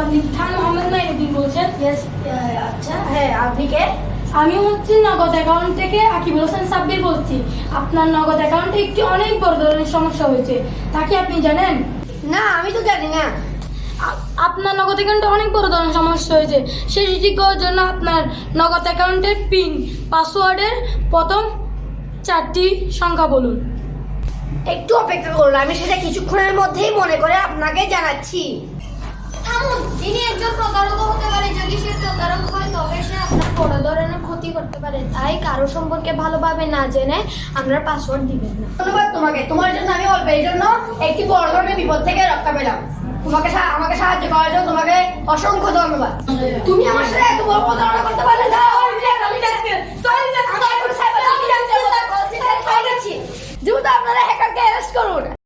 আপনি খান মোহাম্মদ বলছেন। ইয়েস আচ্ছা। হ্যাঁ আপনি কে আমি হচ্ছি নগদ অ্যাকাউন্ট থেকে আকিবুল হোসেন সাব্বির বলছি। আপনার নগদ অ্যাকাউন্টে একটি অনেক বড় ধরনের সমস্যা হয়েছে। তা কি আপনি জানেন? না আমি তো জানি না। আপনার নগদ অ্যাকাউন্টে অনেক বড় ধরনের সমস্যা হয়েছে। সেটি ঠিক করার জন্য আপনার নগদ অ্যাকাউন্টের পিন পাসওয়ার্ডের প্রথম চারটি সংখ্যা বলুন। একটু অপেক্ষা করুন আমি সেটা কিছুক্ষণের মধ্যেই মনে করে আপনাকে জানাচ্ছি। থামুন তিনি একজন প্রতারক হতে পারে যদি সে প্রতারক হয় তবে সে আপনার বড় ধরনের ক্ষতি করতে পারে তাই কারও সম্পর্কে ভালোভাবে না জেনে আপনার পাসওয়ার্ড দিবেন না ধন্যবাদ তোমাকে তোমার জন্য আমি অল্প এই জন্য একটি বড় ধরনের বিপদ থেকে রক্ষা পেলাম তোমাকে আমাকে সাহায্য করার জন্য তোমাকে অসংখ্য ধন্যবাদ তুমি আমার সাথে এত বড় প্রতারণা করতে পারলে না আপনারা হ্যাকারকে অ্যারেস্ট করুন